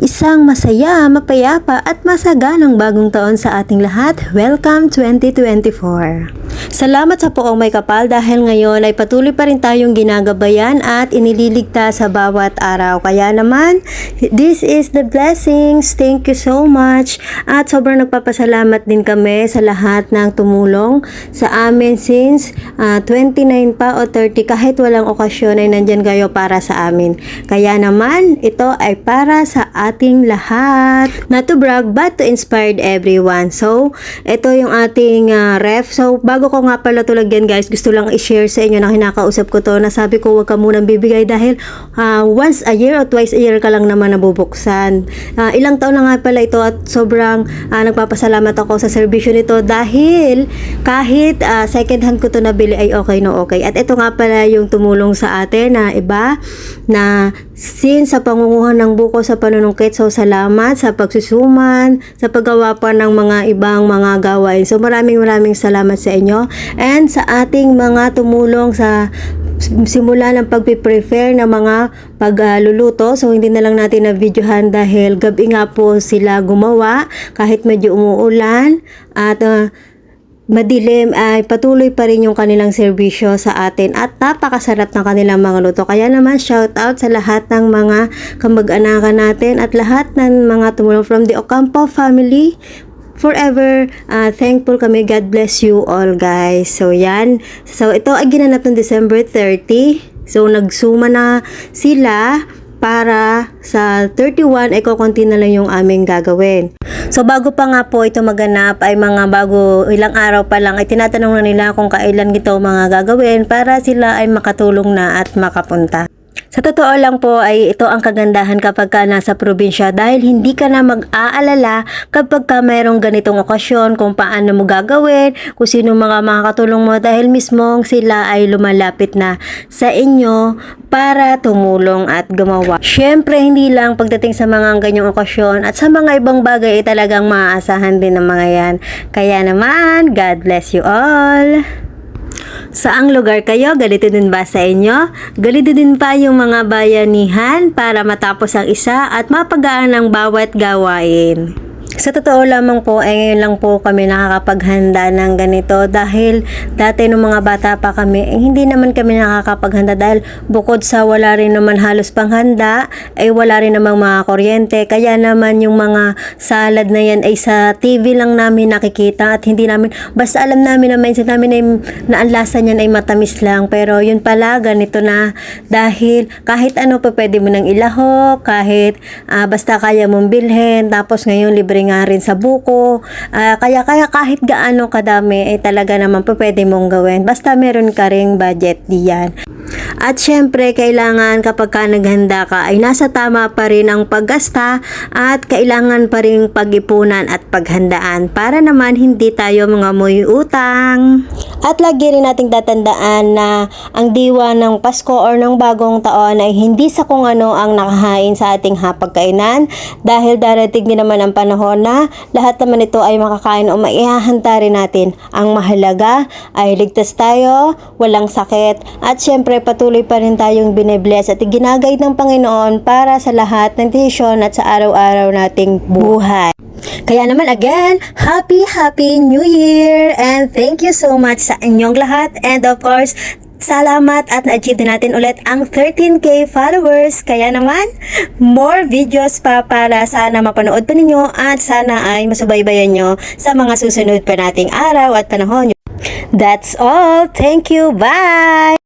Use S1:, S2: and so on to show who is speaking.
S1: Isang masaya, mapayapa at masaganang bagong taon sa ating lahat. Welcome 2024! Salamat sa poong may kapal dahil ngayon ay patuloy pa rin tayong ginagabayan at inililigtas sa bawat araw. Kaya naman, this is the blessings. Thank you so much. At sobrang nagpapasalamat din kami sa lahat ng tumulong sa amin since ah, 29 pa o 30 kahit walang okasyon ay nandyan kayo para sa amin. Kaya naman, ito ay para sa ating lahat. Not to brag but to inspire everyone. So, ito yung ating ah, ref. So, bago ko nga pala tulagyan guys, gusto lang i-share sa inyo na kinakausap ko to na sabi ko huwag ka munang bibigay dahil ah, once a year o twice a year ka lang naman nabubuksan. Ah, ilang taon na nga pala ito at sobrang ah, nagpapasalamat ako sa serbisyo nito dahil kahit ah, second hand ko to nabili ay okay no okay. At ito nga pala yung tumulong sa atin na iba na since sa pangunguhan ng buko sa panunungkit so salamat sa pagsusuman sa paggawa pa ng mga ibang mga gawain. So maraming maraming salamat sa inyo and sa ating mga tumulong sa simula ng pagpiprefer ng mga pagluluto. So hindi na lang natin na videohan dahil gabi nga po sila gumawa kahit medyo umuulan at ah, madilim ay patuloy pa rin yung kanilang serbisyo sa atin at napakasarap ng kanilang mga luto. Kaya naman shout out sa lahat ng mga kamag-anakan natin at lahat ng mga tumulong from the Ocampo family. Forever uh, thankful kami. God bless you all guys. So yan. So ito ay ginanap ng December 30. So nagsuma na sila para sa 31 ay kukunti na lang yung aming gagawin. So bago pa nga po ito maganap ay mga bago ilang araw pa lang ay tinatanong na nila kung kailan ito mga gagawin para sila ay makatulong na at makapunta. Sa totoo lang po ay ito ang kagandahan kapag ka nasa probinsya dahil hindi ka na mag-aalala kapag ka mayroong ganitong okasyon kung paano mo gagawin, kung sino mga makakatulong mo dahil mismo sila ay lumalapit na sa inyo para tumulong at gumawa. Siyempre hindi lang pagdating sa mga ganyang okasyon at sa mga ibang bagay ay talagang maaasahan din ng mga yan. Kaya naman, God bless you all! Saang lugar kayo? Galito din ba sa inyo? Galito din pa yung mga bayanihan para matapos ang isa at mapagaan ang bawat gawain. Sa totoo lamang po, ay ngayon lang po kami nakakapaghanda ng ganito dahil dati nung mga bata pa kami, eh, hindi naman kami nakakapaghanda dahil bukod sa wala rin naman halos panghanda, ay wala rin namang mga kuryente. Kaya naman yung mga salad na yan ay sa TV lang namin nakikita at hindi namin, basta alam namin na mindset namin ay, na ang lasa niyan ay matamis lang. Pero yun pala, ganito na dahil kahit ano pa pwede mo nang ilaho, kahit ah, basta kaya mong bilhin, tapos ngayon libre nga rin sa buko. Ah, kaya kaya kahit gaano kadami ay talaga naman po pwede mong gawin. Basta meron ka ring budget diyan. At syempre, kailangan kapag ka naghanda ka ay nasa tama pa rin ang paggasta at kailangan pa rin pag-ipunan at paghandaan para naman hindi tayo mga muy utang. At lagi rin nating tatandaan na ang diwa ng Pasko or ng bagong taon ay hindi sa kung ano ang nakahain sa ating hapagkainan dahil darating din naman ang panahon na lahat naman ito ay makakain o maihahanta rin natin. Ang mahalaga ay ligtas tayo, walang sakit at syempre patuloy pa rin tayong binibless at ginagayad ng Panginoon para sa lahat ng desisyon at sa araw-araw nating buhay. Kaya naman again, happy happy new year and thank you so much sa inyong lahat and of course Salamat at na-achieve din natin ulit ang 13k followers. Kaya naman, more videos pa para sana mapanood pa ninyo at sana ay masubaybayan nyo sa mga susunod pa nating araw at panahon. That's all. Thank you. Bye!